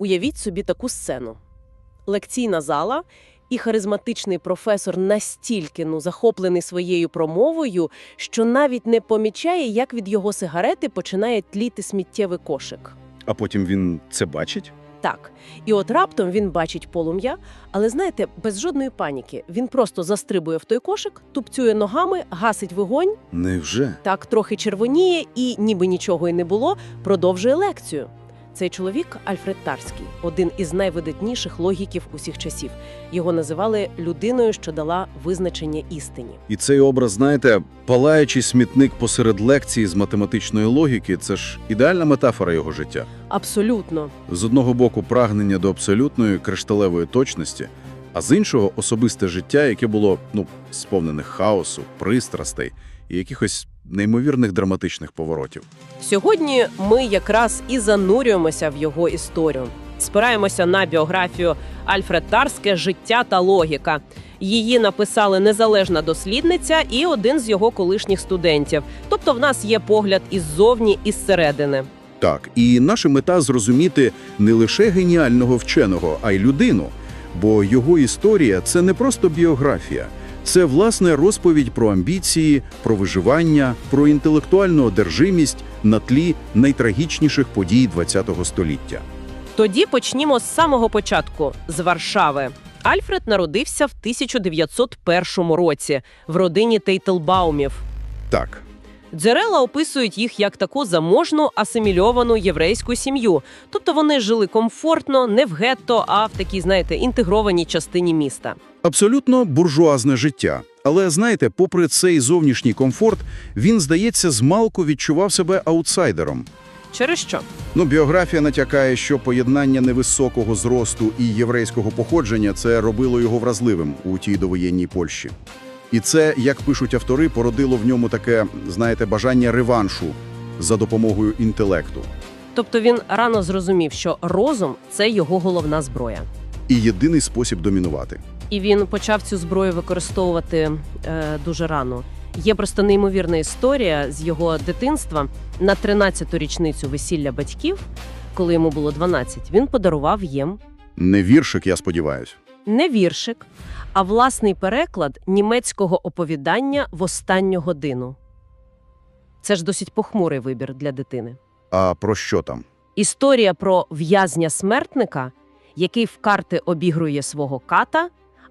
Уявіть собі таку сцену. Лекційна зала, і харизматичний професор настільки ну, захоплений своєю промовою, що навіть не помічає, як від його сигарети починає тліти сміттєвий кошик. А потім він це бачить? Так, і от раптом він бачить полум'я, але знаєте, без жодної паніки. Він просто застрибує в той кошик, тупцює ногами, гасить вогонь, Невже? так трохи червоніє і, ніби нічого й не було, продовжує лекцію. Цей чоловік Альфред Тарський, один із найвидатніших логіків усіх часів. Його називали людиною, що дала визначення істині. І цей образ, знаєте, палаючий смітник посеред лекції з математичної логіки це ж ідеальна метафора його життя. Абсолютно. З одного боку, прагнення до абсолютної кришталевої точності, а з іншого особисте життя, яке було ну, сповнене хаосу, пристрастей і якихось неймовірних драматичних поворотів. Сьогодні ми якраз і занурюємося в його історію. Спираємося на біографію Альфред Тарське Життя та логіка. Її написали незалежна дослідниця і один з його колишніх студентів. Тобто, в нас є погляд іззовні і зсередини. Так, і наша мета зрозуміти не лише геніального вченого, а й людину. Бо його історія це не просто біографія, це власне розповідь про амбіції, про виживання, про інтелектуальну одержимість на тлі найтрагічніших подій ХХ століття. Тоді почнімо з самого початку з Варшави. Альфред народився в 1901 році в родині Тейтлбаумів. Так, Джерела описують їх як таку заможну асимільовану єврейську сім'ю. Тобто вони жили комфортно, не в гетто, а в такій, знаєте, інтегрованій частині міста. Абсолютно буржуазне життя. Але знаєте, попри цей зовнішній комфорт, він, здається, змалку відчував себе аутсайдером. Через що? Ну, біографія натякає, що поєднання невисокого зросту і єврейського походження це робило його вразливим у тій довоєнній Польщі. І це, як пишуть автори, породило в ньому таке, знаєте, бажання реваншу за допомогою інтелекту. Тобто він рано зрозумів, що розум це його головна зброя. І єдиний спосіб домінувати. І він почав цю зброю використовувати е, дуже рано. Є просто неймовірна історія з його дитинства на 13-ту річницю весілля батьків, коли йому було 12, він подарував їм Не віршик, я сподіваюся. не віршик, а власний переклад німецького оповідання в останню годину. Це ж досить похмурий вибір для дитини. А про що там? Історія про в'язня-смертника, який в карти обігрує свого ката,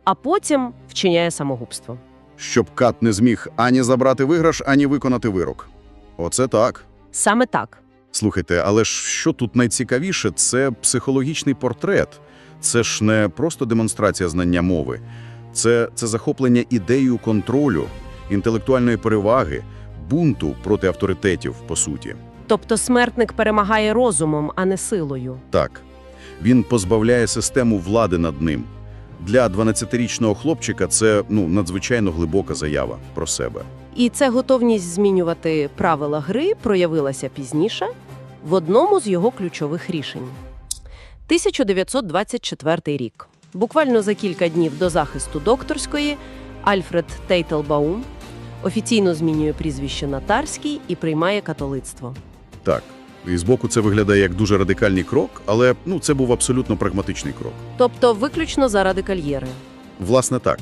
а потім вчиняє самогубство. Щоб кат не зміг ані забрати виграш, ані виконати вирок. Оце так. Саме так. Слухайте, але ж що тут найцікавіше, це психологічний портрет. Це ж не просто демонстрація знання мови. Це, це захоплення ідеєю контролю, інтелектуальної переваги, бунту проти авторитетів, по суті. Тобто смертник перемагає розумом, а не силою. Так, він позбавляє систему влади над ним. Для 12-річного хлопчика це ну, надзвичайно глибока заява про себе. І ця готовність змінювати правила гри проявилася пізніше в одному з його ключових рішень. 1924 рік. Буквально за кілька днів до захисту докторської Альфред Тейтлбаум офіційно змінює прізвище на Тарський і приймає католицтво. Так, і збоку це виглядає як дуже радикальний крок, але ну, це був абсолютно прагматичний крок. Тобто виключно заради кальєри. Власне так.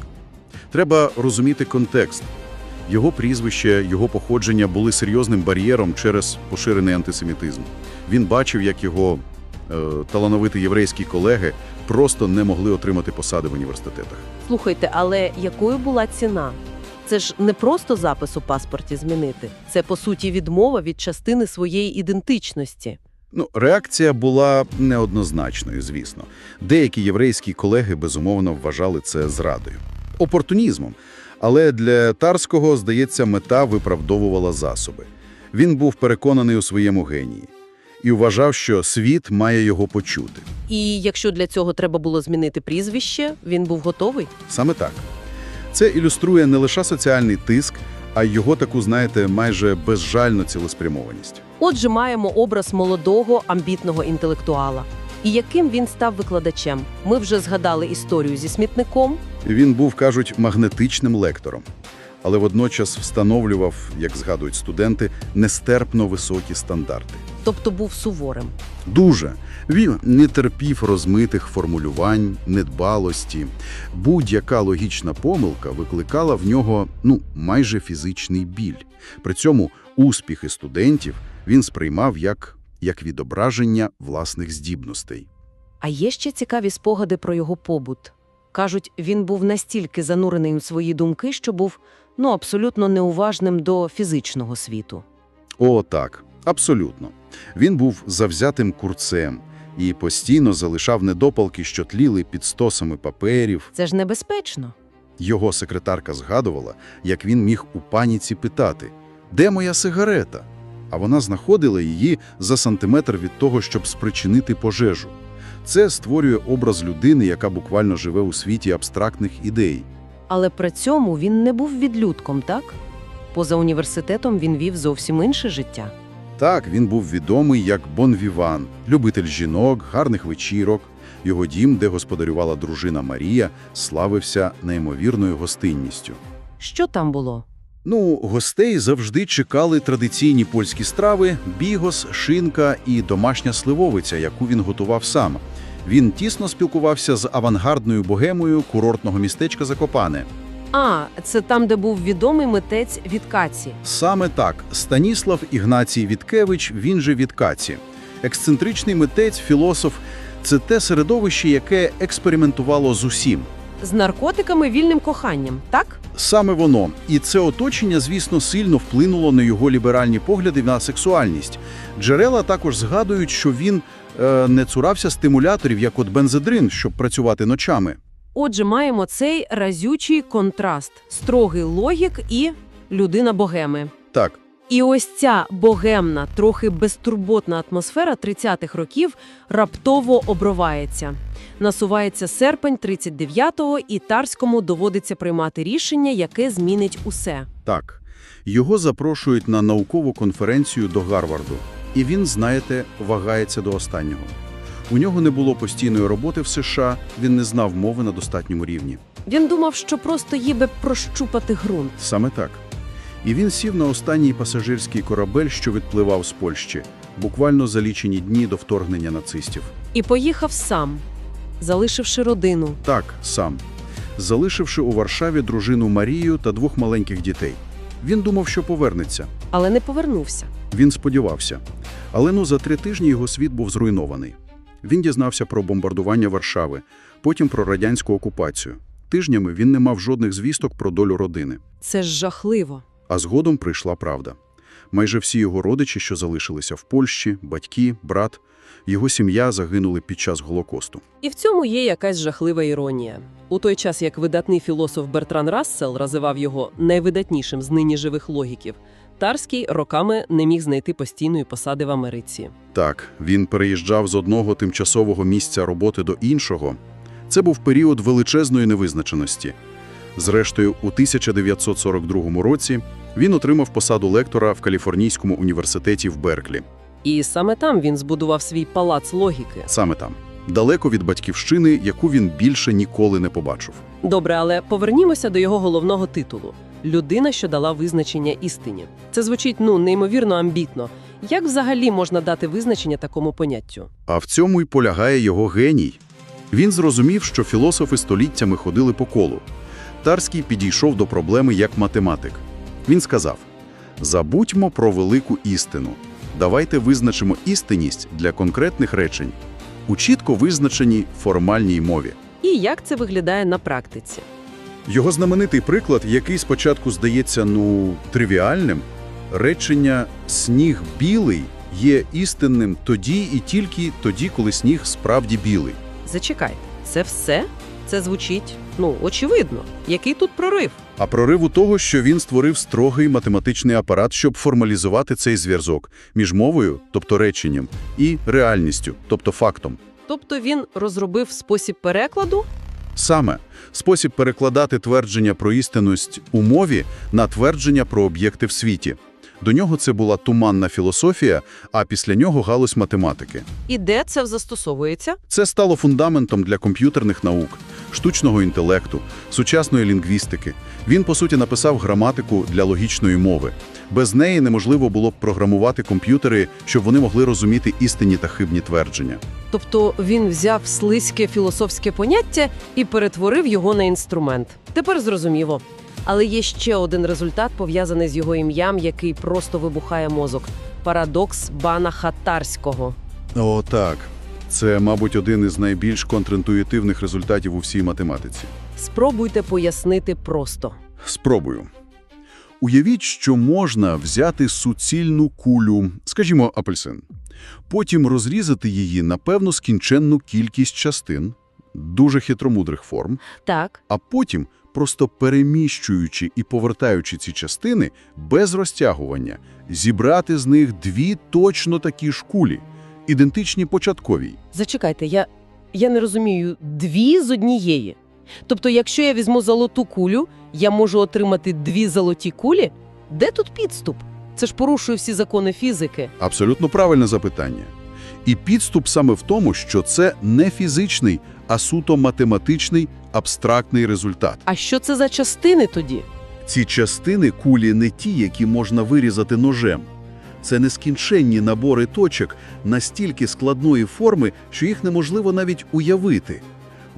Треба розуміти контекст. Його прізвище, його походження були серйозним бар'єром через поширений антисемітизм. Він бачив, як його е, талановиті єврейські колеги просто не могли отримати посади в університетах. Слухайте, але якою була ціна? Це ж не просто запис у паспорті змінити. Це, по суті, відмова від частини своєї ідентичності. Ну, реакція була неоднозначною, звісно. Деякі єврейські колеги безумовно вважали це зрадою, опортунізмом. Але для Тарського, здається, мета виправдовувала засоби. Він був переконаний у своєму генії і вважав, що світ має його почути. І якщо для цього треба було змінити прізвище, він був готовий. Саме так. Це ілюструє не лише соціальний тиск, а й його таку, знаєте, майже безжальну цілеспрямованість. Отже, маємо образ молодого амбітного інтелектуала. І яким він став викладачем? Ми вже згадали історію зі смітником. Він був, кажуть, магнетичним лектором, але водночас встановлював, як згадують студенти, нестерпно високі стандарти. Тобто був суворим. Дуже. Він не терпів розмитих формулювань, недбалості. Будь-яка логічна помилка викликала в нього, ну, майже фізичний біль. При цьому успіхи студентів він сприймав як, як відображення власних здібностей. А є ще цікаві спогади про його побут. Кажуть, він був настільки занурений у свої думки, що був ну абсолютно неуважним до фізичного світу. О, так, абсолютно. Він був завзятим курцем і постійно залишав недопалки, що тліли під стосами паперів. Це ж небезпечно. Його секретарка згадувала, як він міг у паніці питати «Де моя сигарета?», а вона знаходила її за сантиметр від того, щоб спричинити пожежу. Це створює образ людини, яка буквально живе у світі абстрактних ідей. Але при цьому він не був відлюдком, так? Поза університетом він вів зовсім інше життя. Так, він був відомий як бон-віван, любитель жінок, гарних вечірок. Його дім, де господарювала дружина Марія, славився неймовірною гостинністю. Що там було? Ну, гостей завжди чекали традиційні польські страви, бігос, шинка і домашня сливовиця, яку він готував сам. Він тісно спілкувався з авангардною богемою курортного містечка Закопане. А, це там, де був відомий митець Віткаці. Саме так, Станіслав Ігнацій Віткевич, він же Віткаці. Ексцентричний митець, філософ – це те середовище, яке експериментувало з усім. З наркотиками вільним коханням, так? Саме воно. І це оточення, звісно, сильно вплинуло на його ліберальні погляди на сексуальність. Джерела також згадують, що він е, не цурався стимуляторів, як от бензедрин, щоб працювати ночами. Отже, маємо цей разючий контраст, строгий логік і людина богеми. Так, І ось ця богемна, трохи безтурботна атмосфера 30-х років раптово обривається. Насувається серпень 39-го, і Тарському доводиться приймати рішення, яке змінить усе. так. Його запрошують на наукову конференцію до Гарварду. І він, знаєте, вагається до останнього. У нього не було постійної роботи в США, він не знав мови на достатньому рівні. Він думав, що просто їбе прощупати ґрунт. Саме так. І він сів на останній пасажирський корабель, що відпливав з Польщі, буквально за лічені дні до вторгнення нацистів. І поїхав сам, залишивши родину. Так, сам. Залишивши у Варшаві дружину Марію та двох маленьких дітей. Він думав, що повернеться. Але не повернувся. Він сподівався. Але ну за три тижні його світ був зруйнований. Він дізнався про бомбардування Варшави, потім про радянську окупацію. Тижнями він не мав жодних звісток про долю родини. Це ж жахливо. А згодом прийшла правда. Майже всі його родичі, що залишилися в Польщі, батьки, брат, його сім'я загинули під час Голокосту. І в цьому є якась жахлива іронія. У той час, як видатний філософ Бертран Рассел називав його найвидатнішим з нині живих логіків, Тарський роками не міг знайти постійної посади в Америці. Так, він переїжджав з одного тимчасового місця роботи до іншого. Це був період величезної невизначеності. Зрештою, у 1942 році він отримав посаду лектора в Каліфорнійському університеті в Берклі. І саме там він збудував свій палац логіки. Саме там, далеко від батьківщини, яку він більше ніколи не побачив. Добре, але повернімося до його головного титулу людина, що дала визначення істині. Це звучить ну неймовірно амбітно. Як взагалі можна дати визначення такому поняттю? А в цьому й полягає його геній. Він зрозумів, що філософи століттями ходили по колу. Тарський підійшов до проблеми як математик. Він сказав: «Забудьмо про велику істину. Давайте визначимо істинність для конкретних речень у чітко визначеній формальній мові». І як це виглядає на практиці? Його знаменитий приклад, який спочатку здається ну тривіальним, речення «сніг білий» є істинним тоді і тільки тоді, коли сніг справді білий. Зачекайте, це все? Це звучить ну очевидно. Який тут прорив? А прориву того, що він створив строгий математичний апарат, щоб формалізувати цей зв'язок між мовою, тобто реченням, і реальністю, тобто фактом. Тобто він розробив спосіб перекладу? Саме спосіб перекладати твердження про істинність у мові на твердження про об'єкти в світі. До нього це була туманна філософія, а після нього галузь математики. І де це застосовується? Це стало фундаментом для комп'ютерних наук, штучного інтелекту, сучасної лінгвістики. Він, по суті, написав граматику для логічної мови. Без неї неможливо було б програмувати комп'ютери, щоб вони могли розуміти істинні та хибні твердження. Тобто він взяв слизьке філософське поняття і перетворив його на інструмент. Тепер зрозуміло. Але є ще один результат, пов'язаний з його ім'ям, який просто вибухає мозок парадокс Бана Хатарського. О, так. Це, мабуть, один із найбільш контрінтуїтивних результатів у всій математиці. Спробуйте пояснити просто. Спробую. Уявіть, що можна взяти суцільну кулю, скажімо, апельсин, потім розрізати її на певну скінченну кількість частин, дуже хитромудрих форм, Так, а потім, просто переміщуючи і повертаючи ці частини без розтягування, зібрати з них дві точно такі ж кулі, ідентичні початковій. зачекайте, я, я не розумію, дві з однієї. Тобто, якщо я візьму золоту кулю, я можу отримати дві золоті кулі? Де тут підступ? Це ж порушує всі закони фізики. Абсолютно правильне запитання. І підступ саме в тому, що це не фізичний, а суто математичний, абстрактний результат. А що це за частини тоді? Ці частини кулі не ті, які можна вирізати ножем. Це нескінченні набори точок настільки складної форми, що їх неможливо навіть уявити.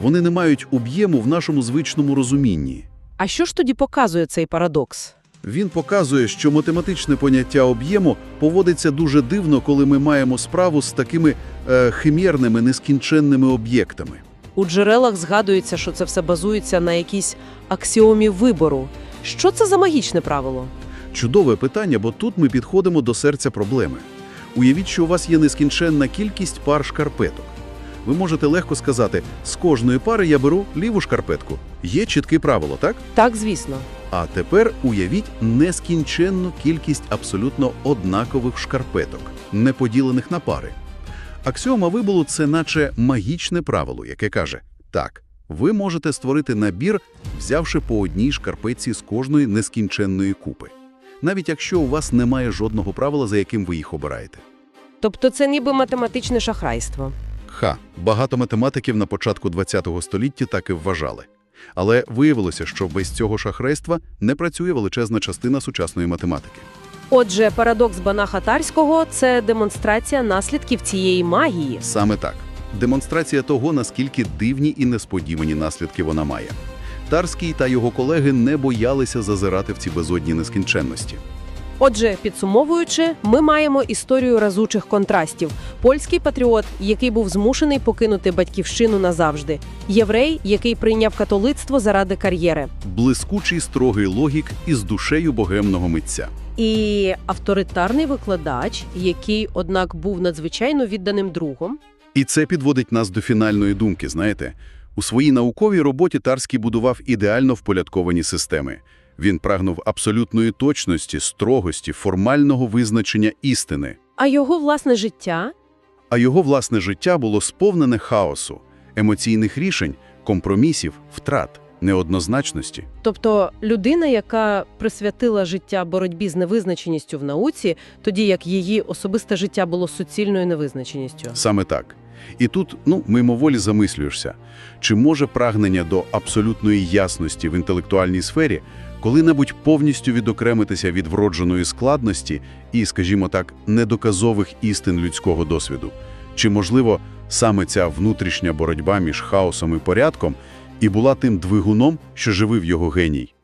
Вони не мають об'єму в нашому звичному розумінні. А що ж тоді показує цей парадокс? Він показує, що математичне поняття об'єму поводиться дуже дивно, коли ми маємо справу з такими е, химерними, нескінченними об'єктами. У джерелах згадується, що це все базується на якійсь аксіомі вибору. Що це за магічне правило? Чудове питання, бо тут ми підходимо до серця проблеми. Уявіть, що у вас є нескінченна кількість пар шкарпеток. Ви можете легко сказати, з кожної пари я беру ліву шкарпетку. Є чітке правило, так? Так, звісно. А тепер уявіть нескінченну кількість абсолютно однакових шкарпеток, не поділених на пари. Аксіома вибору – це наче магічне правило, яке каже «Так, ви можете створити набір, взявши по одній шкарпетці з кожної нескінченної купи, навіть якщо у вас немає жодного правила, за яким ви їх обираєте». Тобто це ніби математичне шахрайство. Ха, багато математиків на початку ХХ століття так і вважали. Але виявилося, що без цього шахрайства не працює величезна частина сучасної математики. Отже, парадокс Бана Хатарського – це демонстрація наслідків цієї магії. Саме так. Демонстрація того, наскільки дивні і несподівані наслідки вона має. Тарський та його колеги не боялися зазирати в ці безодні нескінченності. Отже, підсумовуючи, ми маємо історію разучих контрастів: польський патріот, який був змушений покинути батьківщину назавжди, єврей, який прийняв католицтво заради кар'єри, Блискучий строгий логік із душею богемного митця. і авторитарний викладач, який, однак, був надзвичайно відданим другом. І це підводить нас до фінальної думки, знаєте? У своїй науковій роботі Тарський будував ідеально впорядковані системи. Він прагнув абсолютної точності, строгості, формального визначення істини. А його власне життя А його власне життя було сповнене хаосу, емоційних рішень, компромісів, втрат, неоднозначності. Тобто людина, яка присвятила життя боротьбі з невизначеністю в науці, тоді як її особисте життя було суцільною невизначеністю. Саме так. І тут, ну, мимоволі замислюєшся, чи може прагнення до абсолютної ясності в інтелектуальній сфері коли-небудь повністю відокремитися від вродженої складності і, скажімо так, недоказових істин людського досвіду? Чи, можливо, саме ця внутрішня боротьба між хаосом і порядком і була тим двигуном, що живив його геній?